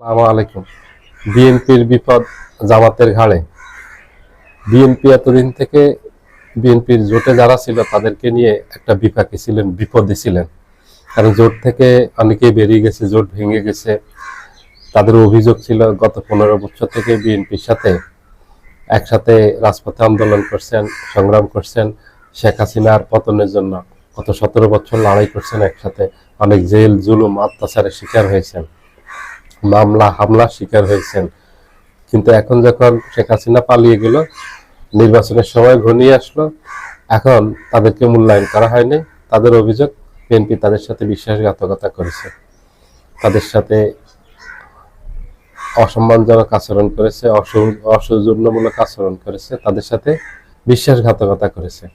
আসসালামু আলাইকুম। বিএনপির বিপদ জামাতের ঘাড়ে। বিএনপি এতদিন থেকে বিএনপির জোটে যারা ছিল, তাদেরকে নিয়ে একটা বিপাকে ছিলেন, বিপদে ছিলেন। কারণ জোট থেকে অনেকেই বেরিয়ে গেছে, জোট ভেঙে গেছে। তাদের অভিযোগ ছিল, গত পনেরো বছর থেকে বিএনপির সাথে একসাথে রাজপথে আন্দোলন করছেন, সংগ্রাম করছেন শেখ হাসিনার পতনের জন্য। গত সতেরো বছর লড়াই করছেন একসাথে। অনেক জেল, জুলুম, অত্যাচারের শিকার হয়েছেন। মামলা হামলা শিকার হয়েছেন। কিন্তু এখন যখন শেখ হাসিনা পালিয়ে গেল, নির্বাচনের সময় ঘনিয়ে আসলো, এখন তাদেরকে মূল্যায়ন করা হয়নি। তাদের অভিযোগ বিএনপি তাদের সাথে বিশ্বাসঘাতকতা করেছে। তাদের সাথে অসম্মানজনক আচরণ করেছে, অসৌ- অসৌজন্যমূলক আচরণ করেছে, তাদের সাথে বিশ্বাসঘাতকতা করেছে।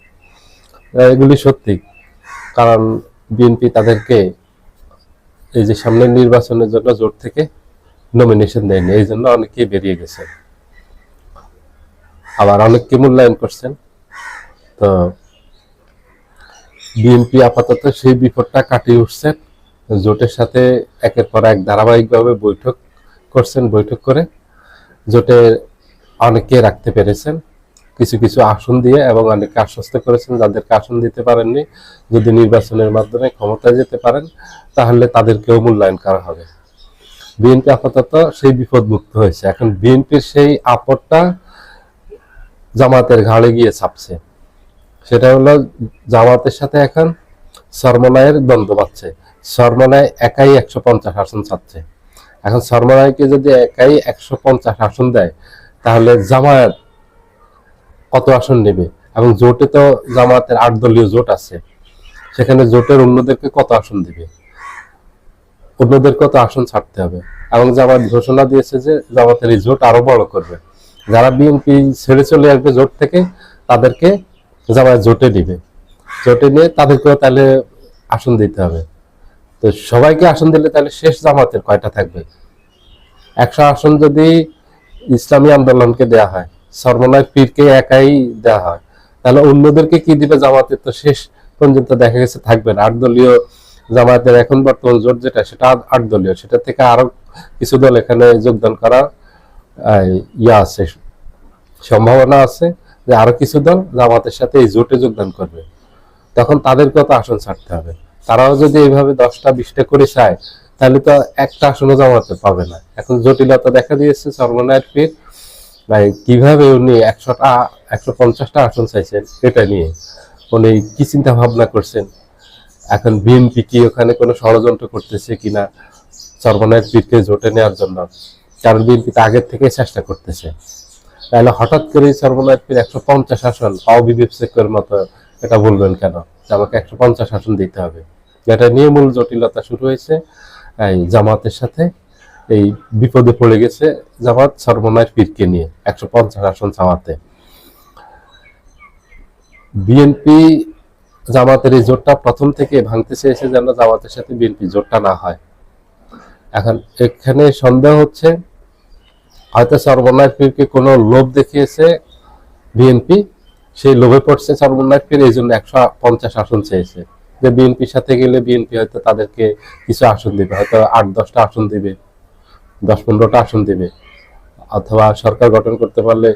এগুলি সত্যি, কারণ বিএনপি তাদেরকে এই যে সামনের নির্বাচনের জন্য জোট থেকে নমিনেশন দেয়নি, এই জন্য অনেকে বেরিয়ে গেছেন আবার অনেককে মূল্যায়ন করছেন। তো বিএনপি আপাতত সেই বিপদটা কাটিয়ে উঠছেন জোটের সাথে একের পর এক ধারাবাহিকভাবে বৈঠক করছেন, বৈঠক করে জোটের অনেকে রাখতে পেরেছেন। কিছু কিছু আসন দিয়ে এবং অনেকে আশ্বস্ত করেছেন যাদেরকে আসন দিতে পারেননি, যদি নির্বাচনের মাধ্যমে ক্ষমতায় যেতে পারেন, তাহলে তাদেরকেও মূল্যায়ন করা হবে। বিএনপি আপাতত সেই বিপদ মুক্ত হয়েছে। এখন বিএনপির সেই আপদটা জামাতের ঘাড়ে গিয়ে ছাপছে। সেটা হলো জামাতের সাথে এখন সরমনায়ের দ্বন্দ্ব পাচ্ছে সরমনায় একাই একশো পঞ্চাশ আসন চাচ্ছে এখন সরমনায়কে যদি একাই একশো পঞ্চাশ আসন দেয়, তাহলে জামায়াত কত আসন নেবে? এবং জোটে তো জামায়াতের আট দলীয় জোট আছে। সেখানে জোটের অন্যদেরকে কত আসন দিবে? অন্যদের কত আসন ছাড়তে হবে? এবং জামাত ঘোষণা দিয়েছে যে জামাতের এই জোট আরও বড় করবে। যারা বিএনপি ছেড়ে চলে আসবে জোট থেকে, তাদেরকে জামায়াত জোটে নিবে জোটে নিয়ে তাদেরকেও তাহলে আসন দিতে হবে। তো সবাইকে আসন দিলে তাহলে শেষ জামাতের কয়টা থাকবে? একশো আসন যদি ইসলামী আন্দোলনকে দেয়া হয় সর্বনয় পীরকে একাই দেওয়া হয়। তাহলে অন্যদেরকে কি দিবে জামাতের তো শেষ পর্যন্ত দেখা গেছে থাকবে না। আট দলীয় জামায়াতের এখন বর্তমান জোট যেটা, সেটা আট- দলীয় সেটা থেকে আরও কিছু দল এখানে যোগদান করা ইয়া আছে, সম্ভাবনা আছে যে আরও কিছু দল জামাতের সাথে এই জোটে যোগদান করবে। তখন তাদেরকে তো আসন ছাড়তে হবে? তারাও যদি এইভাবে দশটা, বিশটা করে চায়, তাহলে তো একটা আসনও জামাতে পাবে না। এখন জটিলতা দেখা দিয়েছে সর্বনায়ের পীর। ভাই কীভাবে উনি একশোটা, একশো পঞ্চাশটা আসন চাইছেন এটা নিয়ে উনি কি চিন্তা ভাবনা করছেন? এখন বিএনপি কি ওখানে কোনো ষড়যন্ত্র করতেছে কিনা? সর্বনায়ের পীরকে জোটে নেওয়ার জন্য। কারণ বিএনপি তো আগের থেকে চেষ্টা করতেছে। তাহলে হঠাৎ করে সর্বনায়ের পীর একশো পঞ্চাশ আসন অবিবেচকের মতো, এটা বলবেন কেন? আমাকে একশো পঞ্চাশ আসন দিতে হবে। এটা নিয়ে মূল জটিলতা শুরু হয়েছে জামাতের সাথে। এই বিপদে পড়ে গেছে জামাত সর্বনায়ের পীরকে নিয়ে, একশো পঞ্চাশ আসন জামাতে। বিএনপি জামাতের এই জোটটা প্রথম থেকে ভাঙতে চেয়েছে যেন জামাতের সাথে বিএনপি জোটটা না হয়। এখন এখানে সন্দেহ হচ্ছে, হয়তো সর্বনায়ের পীরকে কোনো লোভ দেখিয়েছে বিএনপি, সেই লোভে পড়ছে সর্বনায়ের পীর, এই জন্য একশো পঞ্চাশ আসন চেয়েছে। যে বিএনপির সাথে গেলে বিএনপি হয়তো তাদেরকে কিছু আসন দিবে, হয়তো আট দশটা আসন দিবে। দশ পনেরোটা আসন দিবে। অথবা সরকার গঠন করতে পারলে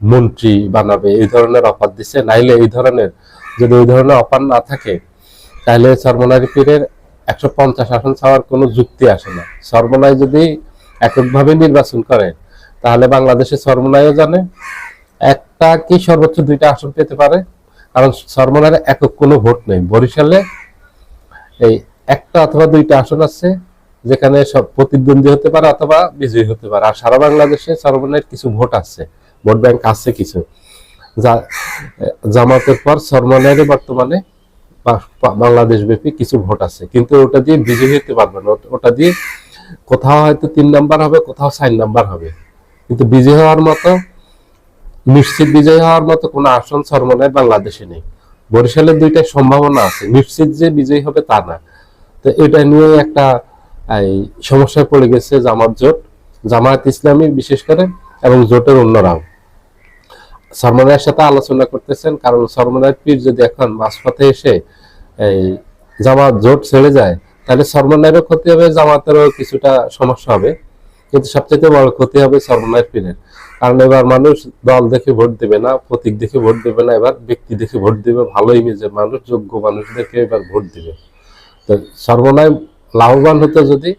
মন্ত্রী বানাবে, এই ধরনের অফার দিচ্ছে নাইলে এই ধরনের, যদি ওই ধরনের অফার না থাকে তাহলে সর্বনারী পীরের একশো পঞ্চাশ আসন ছাড়ার কোনো যুক্তি আসে না। সর্বনায় যদি এককভাবে নির্বাচন করে, তাহলে বাংলাদেশে সর্বনায়ও জানে, একটা কি সর্বোচ্চ দুইটা আসন পেতে পারে। কারণ সর্বনায়ের একক কোনো ভোট নেই। বরিশালে এই একটা অথবা দুইটা আসন আছে। যেখানে সব প্রতিদ্বন্দ্বী হতে পারে অথবা বিজয়ী হতে পারে। আর সারা বাংলাদেশে সর্বনায়ের কিছু ভোট আছে, ভোট ব্যাংক আছে কিছু। যা, জামাতের পর সর্বনায়ের বর্তমানে বাংলাদেশ ব্যাপী কিছু ভোট আছে। কিন্তু ওটা দিয়ে বিজয়ী হতে পারবে না। ওটা- দিয়ে কোথাও হয়তো তিন নাম্বার হবে, কোথাও চার নাম্বার হবে। কিন্তু বিজয়ী হওয়ার মতো, নিশ্চিত বিজয়ী হওয়ার মতো কোনো আসন সর্বনায় বাংলাদেশে নেই। বরিশালের দুইটা সম্ভাবনা আছে। নিশ্চিত যে বিজয়ী হবে তা না। তো এটা নিয়ে একটা এই, সমস্যায় পড়ে গেছে জামাত জোট জামায়াত ইসলামী বিশেষ করে এবং জোটের অন্যরাও। সরমনায়ের সাথে আলোচনা করতেছেন কারণ সরমনায়ের পীর যদি এখন মাঝপথে এসে এই জামাত জোট ছেড়ে যায় তাহলে সরমনায়েরও ক্ষতি হবে জামাতেরও কিছুটা সমস্যা হবে। কিন্তু সবচেয়ে বড় ক্ষতি হবে সর্বনয়ের পীরের। কারণ এবার মানুষ দল দেখে ভোট দেবে না প্রতীক দেখে ভোট দেবে না এবার ব্যক্তি দেখে ভোট দেবে ভালো ইমেজের মানুষ যোগ্য মানুষদেরকে এবার ভোট দিবে। তো সর্বনয় লাভবান হতো যদি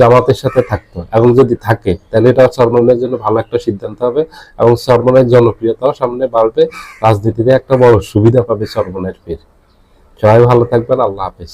জামাতের সাথে থাকতো। এবং যদি থাকে, তাহলে এটা চরমনের জন্য ভালো একটা সিদ্ধান্ত হবে এবং চরমনের জনপ্রিয়তাও সামনে বাড়বে। রাজনীতিতে একটা বড় সুবিধা পাবে চরমনের পীর। সবাই ভালো থাকবেন, আল্লাহ হাফেজ।